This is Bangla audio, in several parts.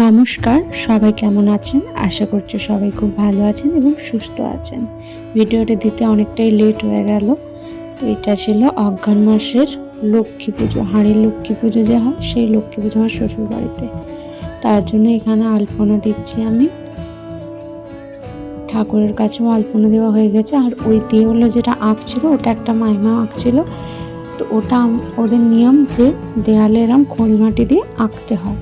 নমস্কার, সবাই কেমন আছেন? আশা করছি সবাই খুব ভালো আছেন এবং সুস্থ আছেন। ভিডিওটা দিতে অনেকটাই লেট হয়ে গেল। তো এটা ছিল অজ্ঞান মাসের লক্ষ্মী পুজো, হাঁড়ির লক্ষ্মী পুজো যে হয়, সেই লক্ষ্মী পুজো আমার শ্বশুর বাড়িতে তার জন্য এখানে আলপনা দিচ্ছি আমি। ঠাকুরের কাছেও আলপনা দেওয়া হয়ে গেছে। আর ওই দেওয়ালে যেটা আঁক ছিল, ওটা একটা মাইমা আঁক ছিল। তো ওটা ওদের নিয়ম যে দেয়ালে এরম খড়িমাটি দিয়ে আঁকতে হয়।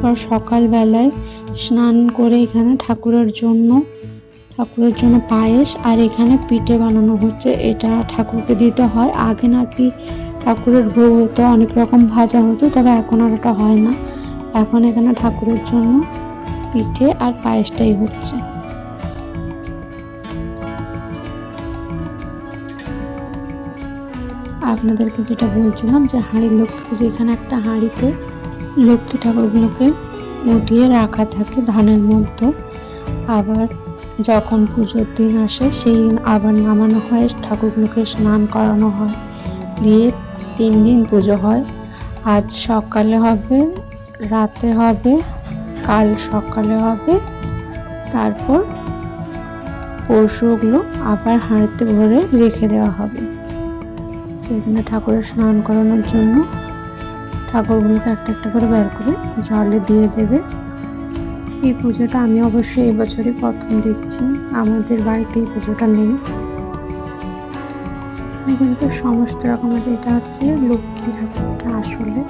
তারপর সকালবেলায় স্নান করে এখানে ঠাকুরের জন্য ঠাকুরের জন্য পায়েস আর এখানে পিঠে বানানো হচ্ছে। এটা ঠাকুরকে দিতে হয়। আগে নাকি ঠাকুরের ভোগ হতো, অনেক রকম ভাজা হতো, তবে এখন আর ওটা হয় না। এখন এখানে ঠাকুরের জন্য পিঠে আর পায়েসটাই হচ্ছে। আপনাদেরকে যেটা বলছিলাম যে হাঁড়ির লক্ষ্মী পুজো, এখানে একটা হাঁড়িতে লক্ষ্মী ঠাকুরগুলোকে উঠিয়ে রাখা থাকে ধানের মধ্যে। আবার যখন পুজোর দিন আসে, সেই দিন আবার নামানো হয়, ঠাকুরগুলোকে স্নান করানো হয়। দিয়ে তিন দিন পুজো হয়। আজ সকালে হবে, রাতে হবে, কাল সকালে হবে। তারপর পরশুগুলো আবার হাঁড়িতে ভরে রেখে দেওয়া হবে। তো এখানে ঠাকুরের স্নান করানোর জন্য ঠাকুরগুলোকে একটা একটা করে বের করে জলে দিয়ে দেবে। এই পুজোটা আমি অবশ্যই এবছরই প্রথম দেখছি। আমাদের বাড়িতে এই পুজোটা নেই। কিন্তু সমস্ত রকমের এটা হচ্ছে লক্ষ্মী ঠাকুরটা আসলে।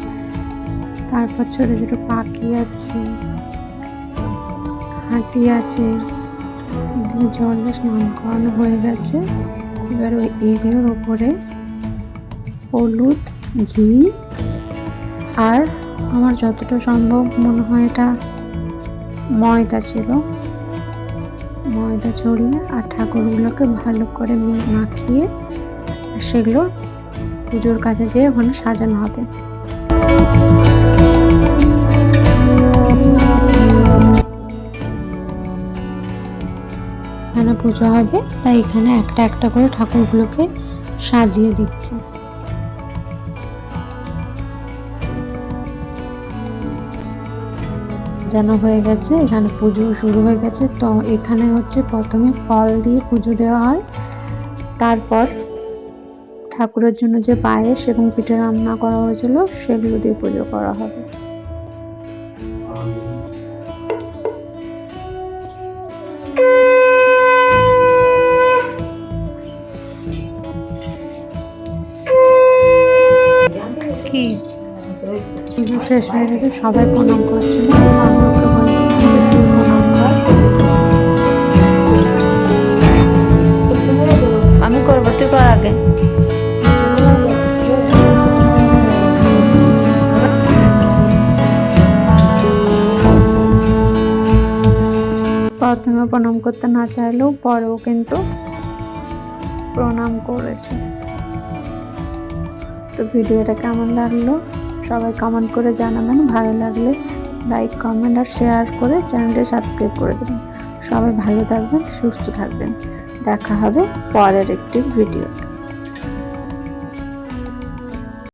তারপর ছোটো ছোটো পাখি আছে, হাতি আছে, এগুলো জলে স্নান করানো হয়ে গেছে। এবার ওই এগুলোর ওপরে হলুদ, ঘি আর আমার যতটা সম্ভব মনে হয় এটা ময়দা ছিল। ময়দা ছড়িয়ে আর ঠাকুরগুলোকে ভালো করে মাখিয়ে সেগুলো পুজোর কাছে যেয়ে ওখানে সাজানো হবে। এখানে পুজো হবে, তাই এখানে একটা একটা করে ঠাকুরগুলোকে সাজিয়ে দিচ্ছে। যেন হয়ে গেছে, এখানে পুজো শুরু হয়ে গেছে। তো এখানে হচ্ছে প্রথমে ফল দিয়ে পুজো দেওয়া হয়। তারপর ঠাকুরের জন্য যে পায়েস এবং পিঠে রান্না করা হয়েছিল, সেগুলো দিয়ে পুজো করা হবে। শেষ হয়ে গেছে সবাই প্রণাম করছিল বান্ধবকে বলছিলাম প্রণাম কর আমি করব তুই কর আগে। প্রথমে প্রণাম করতে না চাইলেও পরেও কিন্তু প্রণাম করেছে। তো ভিডিওটা কেমন লাগল? সবাই কমেন্ট করে জানাবেন। ভালো লাগলে লাইক কমেন্ট আর শেয়ার করে চ্যানেলটা সাবস্ক্রাইব করে দেবেন। সবাই ভালো থাকবেন, সুস্থ থাকবেন। দেখা হবে পরের একটি ভিডিওতে